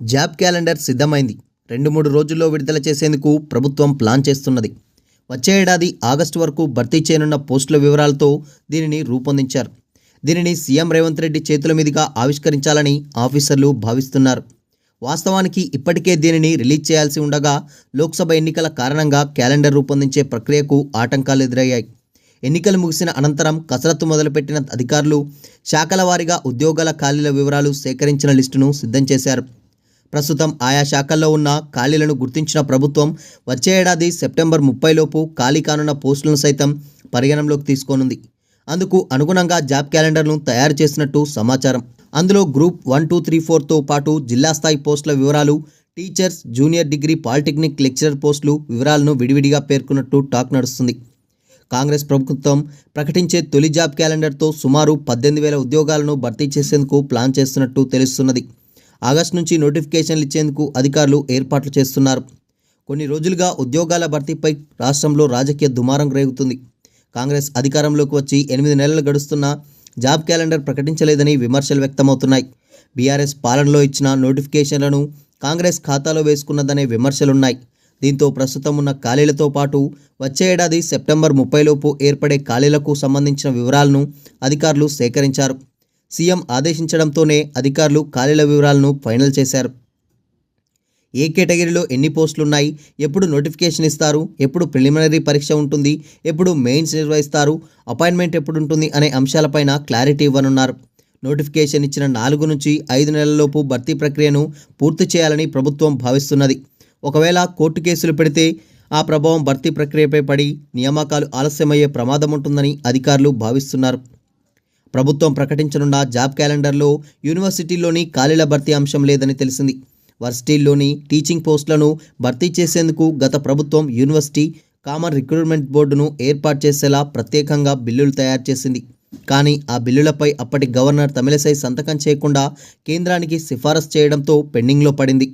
Job calendar సిద్ధమైంది. రెండు మూడు రోజుల్లో విడుదల చేసేందుకు ప్రభుత్వం ప్లాన్ చేస్తున్నది. వచ్చే ఏడాది ఆగస్టు వరకు భర్తీ చేయనున్న పోస్టుల వివరాలతో దీనిని రూపొందించారు. దీనిని సీఎం రేవంత్ రెడ్డి చేతుల మీదుగా ఆవిష్కరించాలని ఆఫీసర్లు భావిస్తున్నారు. వాస్తవానికి ఇప్పటికే దీనిని రిలీజ్ చేయాల్సి ఉండగా లోక్సభ ఎన్నికల కారణంగా క్యాలెండర్ రూపొందించే ప్రక్రియకు ఆటంకాలు ఎదురయ్యాయి. ఎన్నికలు ముగిసిన అనంతరం కసరత్తు మొదలుపెట్టిన అధికారులు శాఖల వారీగా ఉద్యోగాల ఖాళీల వివరాలు సేకరించిన లిస్టును సిద్ధం చేశారు. ప్రస్తుతం ఆయా శాఖల్లో ఉన్న ఖాళీలను గుర్తించిన ప్రభుత్వం వచ్చే ఏడాది సెప్టెంబర్ ముప్పైలోపు ఖాళీ కానున్న పోస్టులను సైతం పరిగణనలోకి తీసుకోనుంది. అందుకు అనుగుణంగా జాబ్ క్యాలెండర్ను తయారు చేసినట్టు సమాచారం. అందులో గ్రూప్ వన్ టూ త్రీ ఫోర్తో పాటు జిల్లా స్థాయి పోస్టుల వివరాలు teachers junior degree polytechnic lecturer పోస్టులు వివరాలను విడివిడిగా పేర్కొన్నట్టు టాక్ నడుస్తుంది. కాంగ్రెస్ ప్రభుత్వం ప్రకటించే తొలి జాబ్ క్యాలెండర్తో సుమారు పద్దెనిమిది వేల ఉద్యోగాలను భర్తీ చేసేందుకు ప్లాన్ చేస్తున్నట్టు తెలుస్తున్నది. ఆగస్టు నుంచి నోటిఫికేషన్లు ఇచ్చేందుకు అధికారులు ఏర్పాట్లు చేస్తున్నారు. కొన్ని రోజులుగా ఉద్యోగాల భర్తీపై రాష్ట్రంలో రాజకీయ దుమారం రేగుతుంది. కాంగ్రెస్ అధికారంలోకి వచ్చి ఎనిమిది నెలలు గడుస్తున్నా జాబ్ క్యాలెండర్ ప్రకటించలేదని విమర్శలు వ్యక్తమవుతున్నాయి. బీఆర్ఎస్ పాలనలో ఇచ్చిన నోటిఫికేషన్లను కాంగ్రెస్ ఖాతాలో వేసుకున్నదనే విమర్శలున్నాయి. దీంతో ప్రస్తుతం ఉన్న ఖాళీలతో పాటు వచ్చే ఏడాది సెప్టెంబర్ ముప్పైలోపు ఏర్పడే ఖాళీలకు సంబంధించిన వివరాలను అధికారులు సేకరించారు. సీఎం ఆదేశించడంతోనే అధికారులు ఖాళీల వివరాలను ఫైనల్ చేశారు. ఏ కేటగిరీలో ఎన్ని పోస్టులున్నాయి? ఎప్పుడు నోటిఫికేషన్ ఇస్తారు? ఎప్పుడు ప్రిలిమినరీ పరీక్ష ఉంటుంది? ఎప్పుడు మెయిన్స్ నిర్వహిస్తారు? అపాయింట్మెంట్ ఎప్పుడు ఉంటుంది అనే అంశాలపైన క్లారిటీ ఇవ్వనున్నారు. నోటిఫికేషన్ ఇచ్చిన నాలుగు నుంచి ఐదు నెలలలోపు భర్తీ ప్రక్రియను పూర్తి చేయాలని ప్రభుత్వం భావిస్తున్నది. ఒకవేళ కోర్టు కేసులు పెడితే ఆ ప్రభావం భర్తీ ప్రక్రియపై పడి నియామకాలు ఆలస్యమయ్యే ప్రమాదం ఉంటుందని అధికారులు భావిస్తున్నారు. ప్రభుత్వం ప్రకటించనున్న జాబ్ క్యాలెండర్లో యూనివర్సిటీల్లోని ఖాళీల భర్తీ అంశం లేదని తెలిసింది. వర్సిటీల్లోని టీచింగ్ పోస్టులను భర్తీ చేసేందుకు గత ప్రభుత్వం యూనివర్సిటీ కామన్ రిక్రూట్మెంట్ బోర్డును ఏర్పాటు చేసేలా ప్రత్యేకంగా బిల్లులు తయారు చేసింది. కానీ ఆ బిల్లులపై అప్పటి గవర్నర్ తమిళసై సంతకం చేయకుండా కేంద్రానికి సిఫారసు చేయడంతో పెండింగ్లో పడింది.